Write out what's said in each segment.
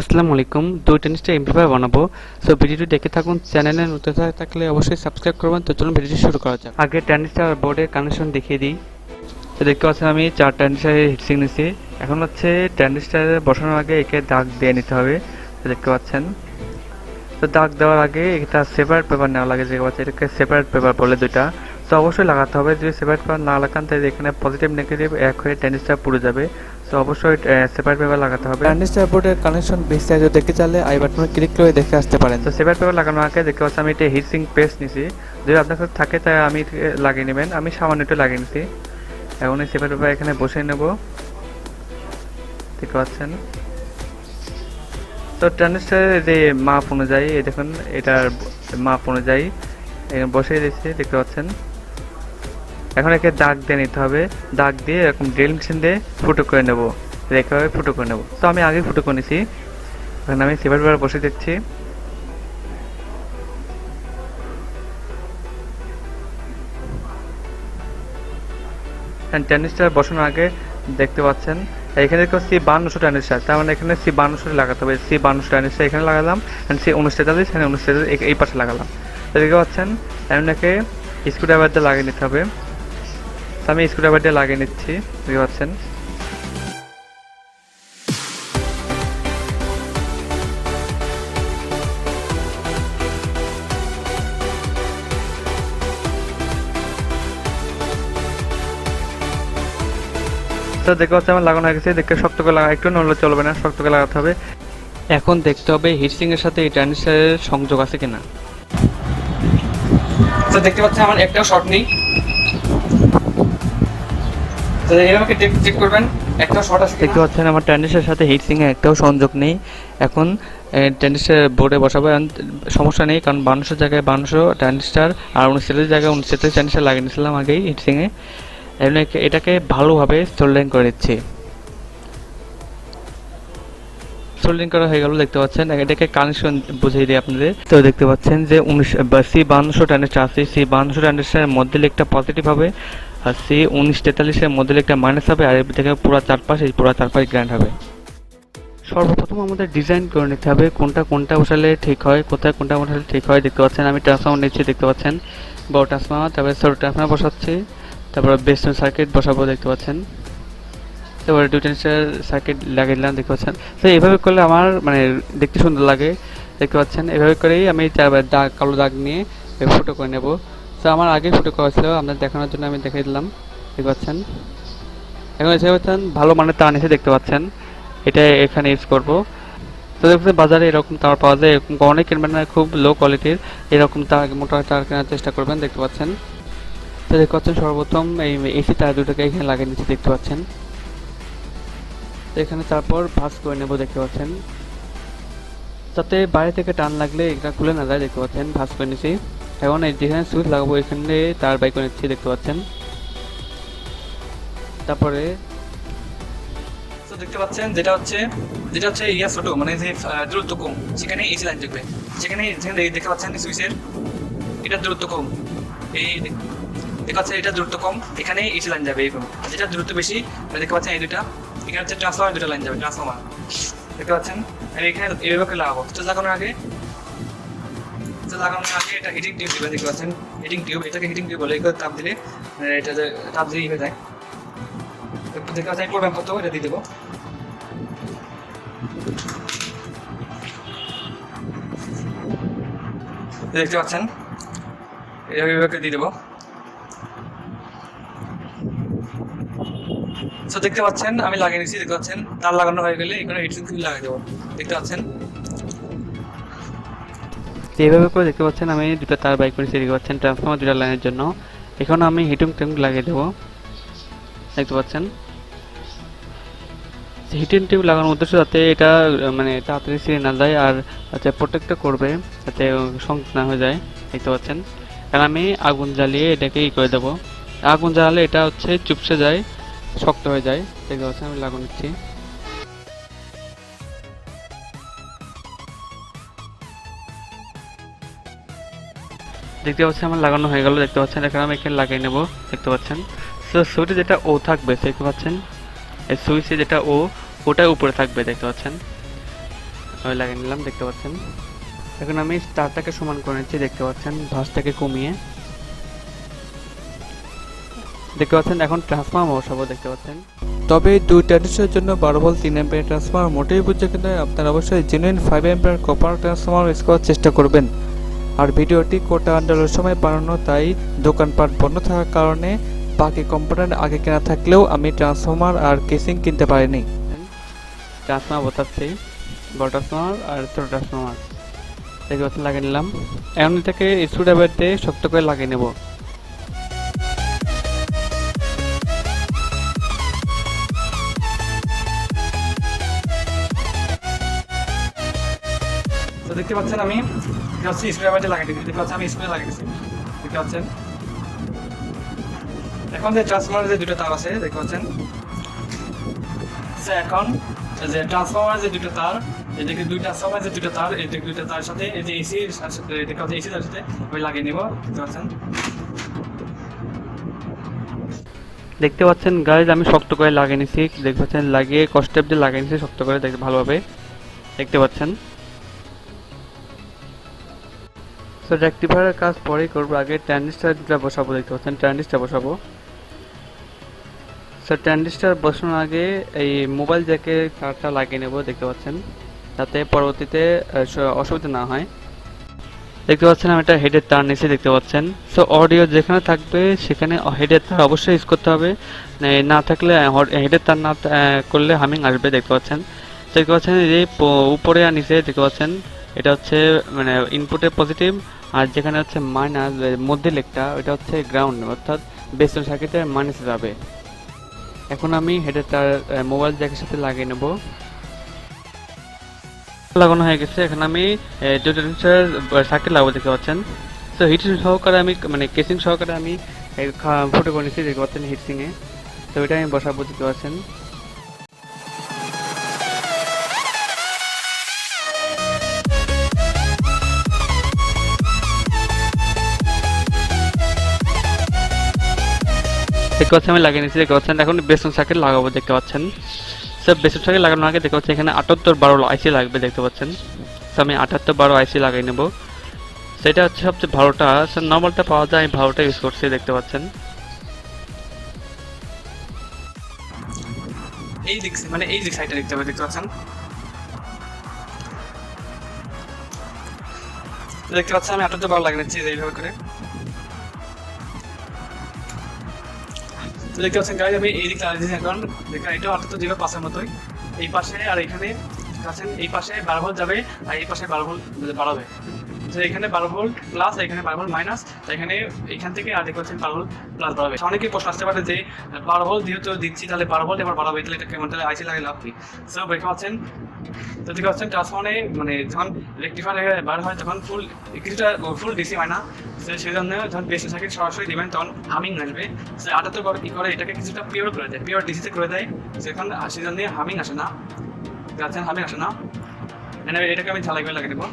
আসসালামু আলাইকুম। দুই টেনিসটা এমপ্লিফায়ার বানাবো। সো ভিডিওটি দেখে থাকুন চ্যানেলে নতুন থাকলে অবশ্যই সাবস্ক্রাইব করবেন। তো চলুন ভিডিওটি শুরু করা যাক। আগে টেনিসটার বোর্ডের কানেকশন দেখিয়ে দিই। তো দেখতে পাচ্ছেন আমি চার টেনিসটার হিটসিং নিছি। এখন হচ্ছে টেনিসটার বসানোর আগে একে দাগ দিয়ে নিতে হবে। তো দেখতে পাচ্ছেন। তো দাগ দেওয়ার আগে এটা সেপারেট পেপার নেওয়া লাগে, যে পাচ্ছে এটাকে সেপারেট পেপার বলে দুইটা। তো অবশ্যই লাগাতে হবে। যদি সেপারেট পেপার না লাগান, তাহলে এখানে পজিটিভ নেগেটিভ এক হয়ে টেনিসটা পুড়ে যাবে। তো অবশ্যই সেপারেট পেপার লাগাতে হবে। ট্রানজিস্টার বোর্ডের কানেকশন বিস্তারিত দেখতে চাইলে আই বাটনে ক্লিক করে দেখে আসতে পারেন। তো সেপারেট পেপার লাগানোর আগে দেখতে পাচ্ছি আমি এটা হিটসিং পেস্ট নিছি। যদি আপনার কাছে থাকে তাই আমি লাগিয়ে নেবেন। আমি সামান্য একটু লাগিয়ে নিছি। এখন এই সেপারেট পেপার এখানে বসিয়ে নেব। দেখতে পাচ্ছেন? তো ট্রানজিস্টারের যে মাপ অনুযায়ী এই দেখুন এটার মাপ অনুযায়ী এখানে বসিয়ে দিচ্ছি দেখতে পাচ্ছেন? এখন একে দাগ দিয়ে নিতে হবে। দাগ দিয়ে এরকম ড্রিল মেশিন দিয়ে ফুটো করে নেব। রেখে ফুটো করে নেব। তো আমি আগে ফুটো করে নিছি। এখন আমি সেপারেট পেপার বসিয়ে দিচ্ছি। টেনিসটার বসানোর আগে দেখতে পাচ্ছেন, এখানে দেখো সি বান্নশো টেনিসটার তার মানে এখানে সি বান্নশো লাগাতে হবে। সি বান্নশো টেনিসটা এখানে লাগালাম সি অনুষ্ঠেতালিশ এখানে অনুষ্ঠেতালিশ এই পাশে লাগালাম। দেখতে পাচ্ছেন এমনকে স্ক্রুড্রাইভার দিয়ে লাগিয়ে নিতে হবে। তো আমি স্ক্রুড্রাইভার দিয়ে লাগিয়ে নিচ্ছি দেখতে পাচ্ছেন তো দেখতে পাচ্ছি আমার লাগানো হয়ে গেছে, দেখতে শক্ত করে লাগা, একটু নড়লে চলবে না, শক্ত করে লাগাতে হবে। এখন দেখতে হবে হিটসিং এর সাথে এই ট্রানজিস্টারের সংযোগ আছে কিনা। তো দেখতে পাচ্ছি আমার একটাও শর্ট নেই। তো এরকম চেক করবেন একটাও শর্ট আছে দেখতে পাচ্ছেন আমার ট্রানজিস্টারের সাথে হিটসিং এর একটাও সংযোগ নেই। এখন ট্রানজিস্টার বোর্ডে বসাবো সমস্যা নেই কারণ বাউন্নশো জায়গায় বাউন্নশো ট্রানজিস্টার আর উনচল্লিশ জায়গায় উনচল্লিশ ট্রানজিস্টার লাগিয়ে নিয়েছিলাম আগেই হিটসিংয়ে এমনি এটাকে ভালোভাবে সোল্ডারিং করে দিচ্ছি সোল্ডারিং করা হয়ে গেল দেখতে পাচ্ছেন। এটাকে কানেকশন বুঝিয়ে দিই আপনাদের। তো দেখতে পাচ্ছেন যে উনিশ সি বাউন্নশো ট্রানজিস্টার আছে সি বাউন্নশো ট্রানজিস্টারের মধ্যে লিখটা পজিটিভ হবে। আর সি উনিশ তেতাল্লিশের মধ্যে একটা মাইনাস হবে, আর থেকে পুরো চারপাশ পুরো চারপাশ গ্র্যান্ড হবে। সর্বপ্রথম আমাদের ডিজাইন করে নিতে হবে কোনটা কোনটা বসালে ঠিক হয়, কোথায় কোনটা বসালে ঠিক হয়, দেখতে পাচ্ছেন, আমি ট্রান্সফর্মার নিচ্ছি, দেখতে পাচ্ছেন। বড় ট্রান্সফর্মার তারপরে ছোটো ট্রান্সফর্মার বসাচ্ছি, তারপরে বেস্ট সার্কিট বসাবো, দেখতে পাচ্ছেন। তারপরে দুই টেন্সের সার্কিট লাগিয়ে দিলাম, দেখতে পাচ্ছেন। তো এইভাবে করলে আমার মানে দেখতে সুন্দর লাগে। দেখতে পাচ্ছেন এভাবে করেই আমি চারবার দাগ, কালো দাগ নিয়ে ফুটো করে নেব। তো আমার আগে ফুটো করা ছিল, আপনাদের দেখানোর জন্য আমি দেখিয়ে দিলাম। দেখতে পাচ্ছেন? এখন এসে পাচ্ছেন, ভালো মানের তার নিচে দেখতে পাচ্ছেন। এটা এখানে ইউজ করব। তো দেখতে বাজারে এরকম তার পাওয়া যায়, এরকম অনেক কিনবেন না, খুব লো কোয়ালিটির এরকম তার, মোটা তার কেনার চেষ্টা করবেন, দেখতে পাচ্ছেন। তো দেখতে পাচ্ছেন, সর্বপ্রথম এই এসি তার দুটোকে এখানে লাগিয়ে নিচ্ছি দেখতে পাচ্ছেন। এখানে তারপর ভাঁজ করে নেব, দেখতে পাচ্ছেন। যাতে বাইরে থেকে টান লাগলে এটা খুলে না যায়, দেখতে পাচ্ছেন, ভাঁজ করে নিচ্ছি এখন যেখানে সুইচ লাগাবো, এখানে তার বাই করে নিচ্ছি দেখতে পাচ্ছেন। তারপরে দেখতে পাচ্ছেন, যেটা হচ্ছে যেটা হচ্ছে ইয়া ছোট মানে যে দূরত্ব কম, সেখানে এসি লাইন সেখানে, যেখানে দেখতে পাচ্ছেন সুইচের এটা দূরত্ব কম। এই দেখ- দেখতে পাচ্ছেন, এটা দূরত্ব কম, এখানে এসি লাইন যাবে এরকম। যেটা দূরত্ব বেশি মানে দেখতে পাচ্ছেন, এই দুটা এখানে হচ্ছে ট্রান্সফর্মার দুটো লাইন যাবে ট্রান্সফর্মার দেখতে পাচ্ছেন এখানে এইভাবে লাগাবো। লাগানোর আগে তো লাগানোর আগে এটা হিটিং টিউব দিবে, দেখতে পাচ্ছেন? হিটিং টিউব এটাকে হিটিং টিউব বলে তাপ দিলে এটা যে তাপ দিয়ে হয়ে যায়। দেখতে পাচ্ছেন প্রোগ্রাম করতে হবে, এটা দিয়ে দেবো। দেখতে পাচ্ছেন? এইভাবে দিয়ে দেবো। তো দেখতে পাচ্ছেন, আমি লাগিয়ে নিচ্ছি, দেখতে পাচ্ছেন? তার লাগানো হয়ে গেলে এখানে হিটিং ফিল লাগিয়ে দেবো। দেখতে পাচ্ছেন? তো এইভাবে করে দেখতে পাচ্ছেন, আমি দুটো তার বাই করেছি, দেখতে পাচ্ছেন ট্রান্সফর্মার দুটো লাইনের জন্য। এখন আমি হিটিং টিং লাগিয়ে দেবো। দেখতে পাচ্ছেন। হিটিং টিউব লাগানোর উদ্দেশ্য যাতে এটা মানে তাড়াতাড়ি ছিঁড়ে না যায় আর যাতে প্রোটেক্টটা করবে, যাতে সংযোগ না হয়ে যায়। দেখতে পাচ্ছেন। কারণ আমি আগুন জ্বালিয়ে এটাকে ই করে দেবো। আগুন জ্বালালে এটা হচ্ছে চুপসে যায়, শক্ত হয়ে যায়। দেখতে পাচ্ছেন, আমি লাগানো নিচ্ছি। দেখতে পাচ্ছেন আমার লাগানো হয়ে গেল, দেখতে পাচ্ছেন, এখানে আমি এখানে লাগিয়ে নেব, দেখতে পাচ্ছেন। তো সুইচে যেটা ও থাকবে, দেখতে পাচ্ছেন? এই সুইচে যেটা ও ওটা উপরে থাকবে, দেখতে পাচ্ছেন? আমি লাগিয়ে নিলাম, দেখতে পাচ্ছেন? এখন আমি স্টারটাকে সমান করে নিচ্ছি, দেখতে পাচ্ছেন? ভাঁজটাকে কমিয়ে। দেখতে পাচ্ছেন, এখন ট্রান্সফর্ম বসাবো, দেখতে পাচ্ছেন? তবে দুই ট্রানজিস্টরের জন্য বারো ভোল্ট তিন অ্যাম্পিয়ার ট্রান্সফর্মার মোটেই বুঝছে কিন্তু আপনারা অবশ্যই genuine five ampere copper transformer use করার চেষ্টা করবেন। আর ভিডিওটি কোটা আন্ডারের সময় বানানো, তাই দোকানপাট বন্ধ থাকার কারণে বাকি কম্পোনেন্ট আগে কেনা থাকলেও আমি ট্রান্সফর্মার আর কেসিং কিনতে পারিনি। ট্রান্সফর্মার বসাচ্ছি, বড় ট্রান্সফর্মার আর ছোটো ট্রান্সফর্মার। কথা লাগিয়ে নিলাম। এখন এটাকে স্ক্রুড্রাইভার দিয়ে শক্ত করে লাগিয়ে নেব। দেখতে পাচ্ছেন আমি হচ্ছে স্প্রে বাজে লাগিয়ে দিচ্ছি দেখতে পাচ্ছেন আমি স্প্রে লাগিয়ে দিচ্ছি দেখতে পাচ্ছেন? এখন যে ট্রান্সফর্মার যে দুটো তার আছে, দেখতে পাচ্ছেন? সে এখন যে ট্রান্সফর্মার যে দুটো তার এদিকে দুই ট্রান্সফর্মার যে দুটো তার, এই দুইটা তার সাথে এই যে এসি দেখতে পাচ্ছেন এসি তার সাথে ওই লাগিয়ে নিব, দেখতে পাচ্ছেন? দেখতে পাচ্ছেন গাইজ আমি শক্ত করে লাগিয়ে নিছি, দেখতে পাচ্ছেন, লাগিয়ে কষ্টেপ দিয়ে লাগিয়ে নিছি, শক্ত করে দেখতে ভালোভাবে। দেখতে পাচ্ছেন? সো রেক্টিফায়ারের কাজ পরেই করব। আগে ট্যান্ডিস্টারটা বসাবো, দেখতে পাচ্ছেন ট্যান্ডিস্টার বসাবো। স্যার ট্যান্ডিস্টার বসানোর আগে এই মোবাইল জ্যাকে তারটা লাগিয়ে নেব, দেখতে পাচ্ছেন। যাতে পরবর্তীতে অসুবিধা না হয়। দেখতে পাচ্ছেন, আমি একটা হেডের তার নিচে দেখতে পাচ্ছেন। সো অডিও যেখানে থাকবে, সেখানে হেডের তার অবশ্যই ইউজ করতে হবে। না থাকলে হেডের তার না করলে হামিং আসবে, দেখতে পাচ্ছেন। দেখতে পাচ্ছেন, এই যে উপরে আর নিচে, দেখতে পাচ্ছেন। এটা হচ্ছে মানে ইনপুটের পজিটিভ আর যেখানে হচ্ছে মাইনাস মধ্যে লেগটা ওইটা হচ্ছে গ্রাউন্ড অর্থাৎ বেসন সার্কিটের মাইনাসে যাবে। এখন আমি হেডের তার মোবাইল জ্যাকের সাথে লাগিয়ে নেব। লাগানো হয়ে গেছে। এখন আমি সার্কিট লাগাবো, দেখতে পাচ্ছেন? তো হিটিং সহকারে আমি মানে কেসিং সহকারে আমি ফুটো করে নিচ্ছি, দেখতে পাচ্ছেন হিটসিংয়ে তো, এটা আমি বসাবো, দেখতে পাচ্ছেন? দেখতে পাচ্ছেন, আমি লাগিয়ে নিচ্ছি দেখতে পাচ্ছেন। এখন বেসন সার্কিট লাগাবো, দেখতে পাচ্ছেন। স্যার, বেসন সার্কিট লাগানোর আগে দেখতে পাচ্ছেন, এখানে আটাত্তর বারো আইসি লাগবে, দেখতে পাচ্ছেন। তো আমি আটাত্তর বারো আইসি লাগাই নেব। সেটা হচ্ছে সবচেয়ে ভালোটা। স্যার, নর্মালটা পাওয়া যায়, আমি ভালোটা ইউজ করছি, দেখতে পাচ্ছেন। এই দিক মানে এই দিক সাইডটা দেখতে দেখতে পাচ্ছেন। দেখতে পাচ্ছেন, আমি আটাত্তর বার লাগিয়ে নিচ্ছি, এইভাবে করে। দেখতে পাচ্ছেন গাড়ি আমি এই দিকটা দিয়েছি এখন। দেখেন, এটা অর্থাৎ জিরো পাশের মতোই। এই পাশে আর এখানে আছেন এই পাশে বারো যাবে আর এই পাশে বারো ভোল্ট বাড়াবে। এখানে বারো ভোল্ট প্লাস এখানে বারো ভোল্ট মাইনাস এখানে এখান থেকে আর দেখতে পাচ্ছেন বারো ভোল্ট প্লাস বাড়াবে। অনেকে প্রশ্ন আসতে পারে যে, বারো ভোল্ট যেহেতু দিচ্ছি, তাহলে বারো ভোল্ট এবার বাড়াবে, তাহলে এটা কেমন? তাহলে আইসি লাগে লাভ কি? সব দেখতে পাচ্ছেন, তো দেখতে পাচ্ছেন ট্রান্সফর্মে মানে যখন রেক্টিফায়ার বার হয়, তখন ফুল কিছুটা ফুল ডিসি হয় না। সেই জন্য যখন বেশি সার্কিট সরাসরি দিবেন, তখন হামিং আসবে। সে আটাত্তর বার কি করে, এটাকে কিছুটা পিওর করে দেয়। পিওর ডিসিতে করে দেয় সেখান সেই জন্য হামিং আসে না। গাছের হামিং আসে না। এটাকে আমি ঝালাই করে লাগিয়ে দেবো।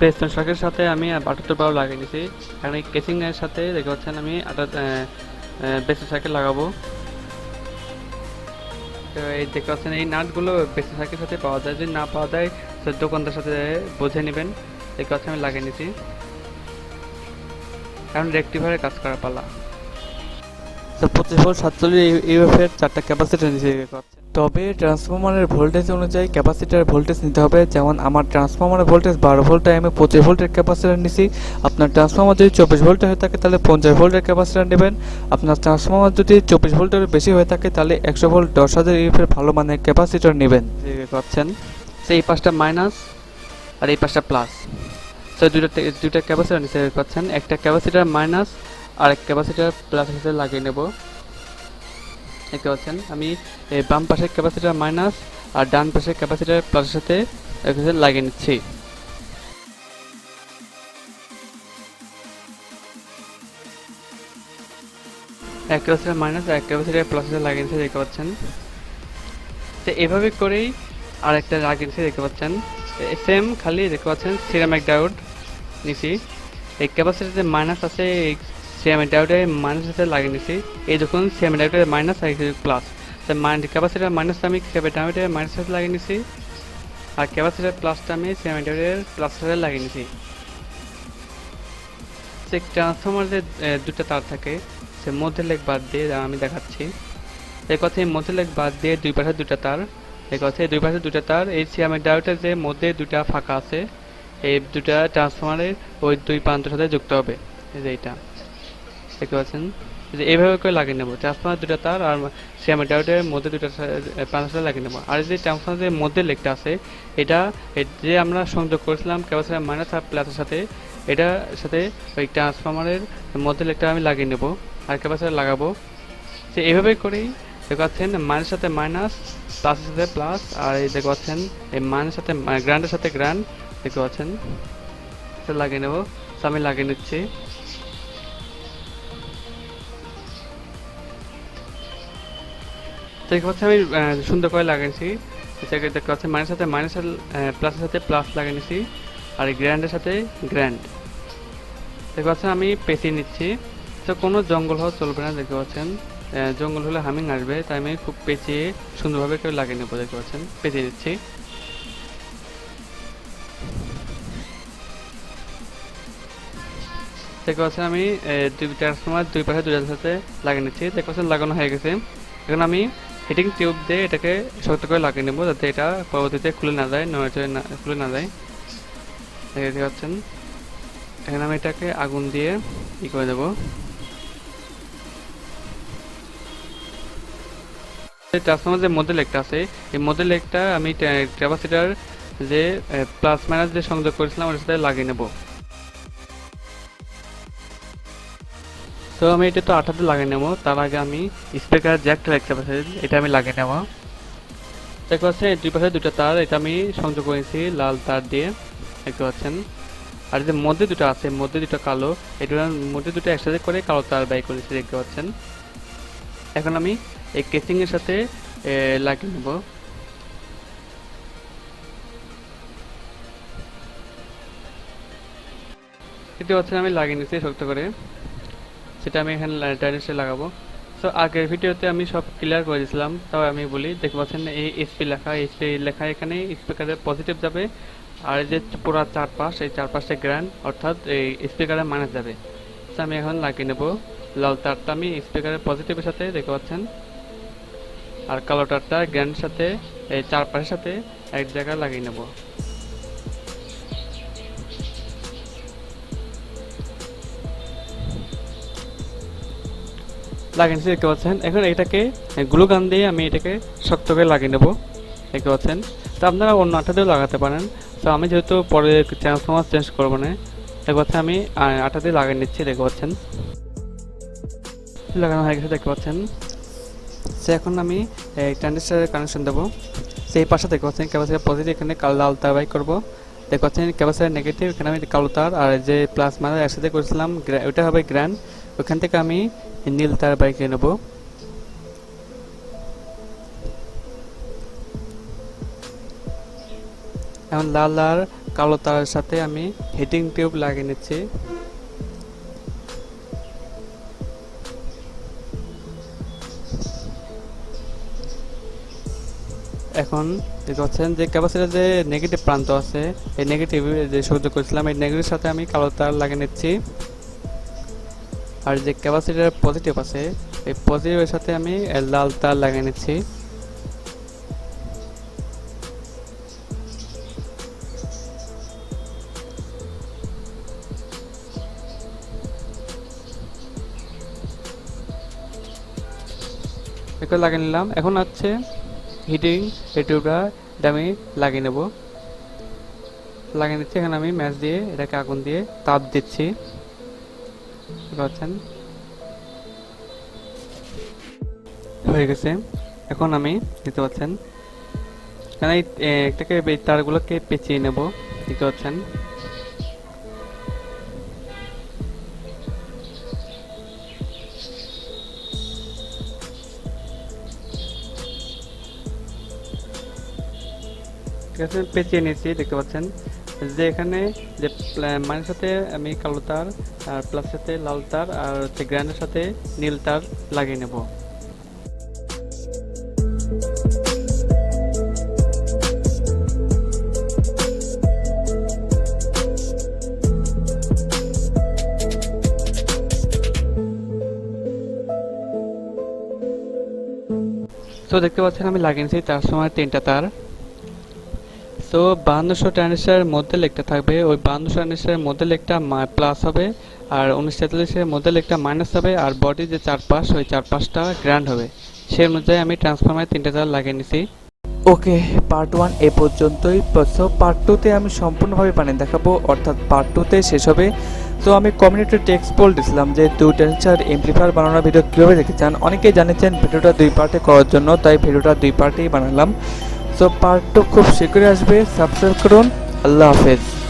বেসন শাকের সাথে আমি আটাত্তর বারো লাগিয়ে নিয়েছি এখন এই কেসিং এর সাথে দেখতে পাচ্ছেন আমি আটা বেসন সাইকেল লাগাবো। তো এই দেখতে পাচ্ছেন, এই নাটগুলো বেসন সাইকেলের সাথে পাওয়া যায়। যদি না পাওয়া যায় তো দোকানদার সাথে বুঝে নেবেন। দেখতে পাচ্ছেন, আমি লাগিয়ে নিয়েছি কারণ রেক্টিফায়ারের কাজ করা পালা। তো পঁচিশ ভোল্ট সাতচল্লিশ ইউএফের চারটা ক্যাপাসিটার নিচে পাচ্ছেন। তবে ট্রান্সফর্মারের ভোল্টেজ অনুযায়ী ক্যাপাসিটার ভোল্টেজ নিতে হবে। যেমন আমার ট্রান্সফরমারের ভোল্টেজ বারো ভোল্টে, আমি পঁচিশ ভোল্টের ক্যাপাসিটার নিছি। আপনার ট্রান্সফর্মার যদি চব্বিশ ভোল্টে হয়ে থাকে, তাহলে পঞ্চাশ ভোল্টের ক্যাপাসিটার নেবেন। আপনার ট্রান্সফর্মার যদি চব্বিশ ভোল্টের বেশি হয়ে থাকে, তাহলে একশো ভোল্ট, দশ হাজার ইউএফের ভালো মানের ক্যাপাসিটার নেবেন। পাচ্ছেন? তো এই পাশটা মাইনাস আর এই পাশটা প্লাস। তো দুটো দুটো ক্যাপাসিটার নিচে পাচ্ছেন। একটা ক্যাপাসিটার মাইনাস আর এক ক্যাপাসিটার প্লাস হিসেবে লাগিয়ে নেব। দেখতে আমি বাম পাশের ক্যাপাসিটার মাইনাস আর ডান পাশের ক্যাপাসিটার প্লাসের সাথে লাগিয়ে নিচ্ছি। এক ক্যাপাসিটার মাইনাস এক ক্যাপাসিটার প্লাসে লাগিয়ে নিচ্ছি, দেখতে পাচ্ছেন। তো এভাবে করেই আর একটা লাগিয়েছি দেখতে পাচ্ছেন। সেম খালি, দেখতে পাচ্ছেন সিরামিক ডায়োড নিছি। এই ক্যাপাসিটিতে মাইনাস আছে সিএমএ ডায়োডে মাইনাস সাথে লাগিয়ে নিছি এই দেখুন সিএমএ ডায়োডে মাইনাস আর প্লাস ক্যাপাসিটার মাইনাস আমি সিএমএ ডায়োডে মাইনাস সাথে লাগিয়ে নিছি আর ক্যাপাসিটার প্লাসটা আমি সিএমএ ডায়োডের প্লাস সাথে লাগিয়ে নিছি সে ট্রান্সফর্মার যে দুটো তার থাকে সে মধ্যে লেগ বাদ দিয়ে আমি দেখাচ্ছি এই কথা এই মধ্যে লেগ বাদ দিয়ে দুই পাশে দুটো তার এই কথা দুই পাশে দুটো তার এই সিএমএ ডায়োডের যে মধ্যে দুটা ফাঁকা আছে এই দুটা ট্রান্সফর্মারের ওই দুই প্রান্তের সাথে যুক্ত হবে এই যে এইটা দেখতে পাচ্ছেন? যে এইভাবে করে লাগিয়ে নেব। ট্রান্সফর্মার দুটো তার আর সিএমএ ডায়োডের মধ্যে দুটো প্রান্তের লাগিয়ে নেব। আর যে ট্রান্সফর্মারের মধ্যে লেগটা আছে, এটা যে আমরা সংযোগ করেছিলাম ক্যাপাসিটার মাইনাস আর প্লাসের সাথে, এটার সাথে ওই ট্রান্সফর্মারের মধ্যে লেগটা আমি লাগিয়ে নেব আর ক্যাপাসিটার লাগাবো। সে এইভাবে করেই দেখতে পাচ্ছেন সাথে মাইনাস, প্লাসের সাথে প্লাস, আর এই দেখতে পাচ্ছেন এই মাইনাসের সাথে গ্র্যান্ডের সাথে গ্র্যান্ড দেখতে পাচ্ছেন। লাগিয়ে নেব। তো আমি লাগিয়ে নিচ্ছি। দেখতে পাচ্ছি আমি সুন্দর করে লাগিয়েছি এটাকে দেখতে পাচ্ছি মাইনাসের সাথে মাইনাস প্লাসের সাথে প্লাস লাগিয়ে নিচ্ছি আর গ্র্যান্ডের সাথে গ্র্যান্ড দেখতে পাচ্ছেন, আমি পেঁচিয়ে নিচ্ছি। তো কোনো জঙ্গল হওয়া চলবে না, দেখতে পাচ্ছেন। জঙ্গল হলে হামিং আসবে, তাই আমি খুব পেঁচিয়ে সুন্দরভাবে কেউ লাগিয়ে নেব, দেখতে পাচ্ছেন। পেঁচিয়ে নিচ্ছি। দেখতে পাচ্ছেন, আমি দুই ট্রান্সফর্মার দুই পাশে দুইটার সাথে লাগিয়ে নিচ্ছি। দেখতে পাচ্ছেন, লাগানো হয়ে গেছে। এখন আমি হিটিং টিউব দিয়ে এটাকে শক্ত করে লাগিয়ে নেব যাতে এটা পরবর্তীতে খুলে না যায় নড়াচড়ে না খুলে না যায়। দেখতে পাচ্ছেন? এখন আমি এটাকে আগুন দিয়ে ই করে দেবো। ট্রান্সফর্মার যে মধ্যে লেগটা আছে, এই মধ্যে লেগটা আমি ক্যাপাসিটার যে প্লাস মাইনাস যে সংযোগ করেছিলাম, ওটার সাথে লাগিয়ে নেব। তো আমি এটা তো আঠাতে লাগিয়ে নেব। তার আগে আমি স্পিকার জ্যাকটা দেখতে পাচ্ছি। এটা আমি লাগিয়ে নেব। দেখতে পাচ্ছেন দুই পাশে দুটো তার, এটা আমি সংযোগ করেছি লাল তার দিয়ে। দেখতে পাচ্ছেন। আর যে মধ্যে দুটো আছে, মধ্যে দুটো কালো এটা মধ্যে দুটো একসাথে করে কালো তার ব্যয় করেছি, দেখতে পাচ্ছেন। এখন আমি এই কেসিং এর সাথে লাগিয়ে নেব। দেখতে পাচ্ছেন, আমি লাগিয়ে নিচ্ছি শক্ত করে। সেটা আমি এখানে ডাইরেক্টে লাগাবো। তো আগের ভিডিওতে আমি সব ক্লিয়ার করে দিয়েছিলাম, তাও আমি বলি, দেখতে পাচ্ছেন এই এসপি লেখা এসপি লেখা এখানে স্পিকারের পজিটিভ যাবে, আর যে পুরো চারপাশ, এই চারপাশে গ্র্যান্ড অর্থাৎ এই স্পিকারের মাইনাস যাবে। তো আমি এখন লাগিয়ে নেব লাল তারটা, আমি স্পিকারের পজিটিভের সাথে দেখতে পাচ্ছেন, আর কালো তারটা গ্র্যান্ডের সাথে, এই চারপাশের সাথে এক জায়গায় লাগিয়ে নেব। লাগিয়ে নিচ্ছি দেখতে পাচ্ছেন। এখন এটাকে গ্লু গান দিয়ে আমি এটাকে শক্ত করে লাগিয়ে নেব। দেখতে পাচ্ছেন। তো আপনারা অন্য দিয়েও লাগাতে পারেন। তো আমি যেহেতু পরে ট্রান্সফর্মার চেঞ্জ করব না, দেখতে পাচ্ছেন আমি আঠা দিয়ে লাগিয়ে নিচ্ছি, দেখতে পাচ্ছেন। লাগানো হয়ে গেছে, দেখতে পাচ্ছেন। সে এখন আমি ট্রানজিস্টারের কানেকশন দেবো। সেই পাশে দেখতে পাচ্ছেন, ক্যাপাসিটার পজিটিভ এখানে কালো লাল তার বাই করব। দেখতে পাচ্ছেন, ক্যাপাসিটার নেগেটিভ এখানে আমি কালো তার, আর যে প্লাস মাইনাস একসাথে করেছিলাম ওটা হবে গ্র্যান্ড ওখান থেকে আমি নীল তার বাইকে নেব। এখন লাল আর কালো তারের সাথে আমি হিটিং টিউব লাগিয়ে নিচ্ছি। এখন দেখতে পাচ্ছেন যে ক্যাপাসিটার যে নেগেটিভ প্রান্ত আছে, এই নেগেটিভ যে সহ্য করেছিলাম, এই নেগেটিভ সাথে আমি কালো তার লাগিয়ে নিচ্ছি। আর যে ক্যাপাসিটার পজিটিভ আছে, এই পজিটিভের সাথে আমি লাল তার লাগিয়ে নিচ্ছি। এগুলো লাগিয়ে নিলাম। এখন হচ্ছে হিটিং এই এটা আমি লাগিয়ে নেব। লাগিয়ে নিচ্ছি, এখানে আমি ম্যাচ দিয়ে এটাকে আগুন দিয়ে তাপ দিচ্ছি। দেখতে পাচ্ছেন হয়ে গেছে। এখন আমি দেখতে পাচ্ছেন এখানে এটাকে এই তারগুলোকে পেঁচিয়ে নেব। দেখতে পাচ্ছেন ঠিক আছে, পেঁচিয়ে নিয়েছি, দেখতে পাচ্ছেন। যে এখানে যে মাইনের সাথে আমি কালো তার, আর প্লাস সাথে লাল তার, আর হচ্ছে গ্র্যান্ডের সাথে নীল তার লাগিয়ে নেব। তো দেখতে পাচ্ছেন আমি লাগিয়েছি তার সময় তিনটা তার। তো বাহান্নশো ট্রানজিস্টারের মধ্যে লেখটা থাকবে। ওই বাহান্নশো ট্রানজিস্টারের মধ্যে লেখটা প্লাস হবে। আর উনিশ তেতাল্লিশের মধ্যে লেখটা মাইনাস হবে। আর বডি যে চারপাশ, ওই চারপাশটা গ্র্যান্ড হবে। সেই অনুযায়ী আমি ট্রান্সফর্মার তিনটা তার লাগিয়ে নিছি। ওকে পার্ট ওয়ান এ পর্যন্তই। সো পার্ট টুতে আমি সম্পূর্ণভাবে বানিয়ে দেখাবো। অর্থাৎ পার্ট টুতে শেষ হবে। তো আমি কমিউনিটি টেক্সট পোল দিছিলাম যে দুই টেন্সার এমপ্লিফায়ার বানানোর ভিডিও কীভাবে দেখতে চান? অনেকেই জানিয়েছেন, ভিডিওটা দুই পার্টে করার জন্য। তাই ভিডিওটা দুই পার্টেই বানালাম। সো পার্ট টু খুব শীঘ্রই আসবে। সাবস্ক্রাইব করুন। আল্লাহ হাফেজ।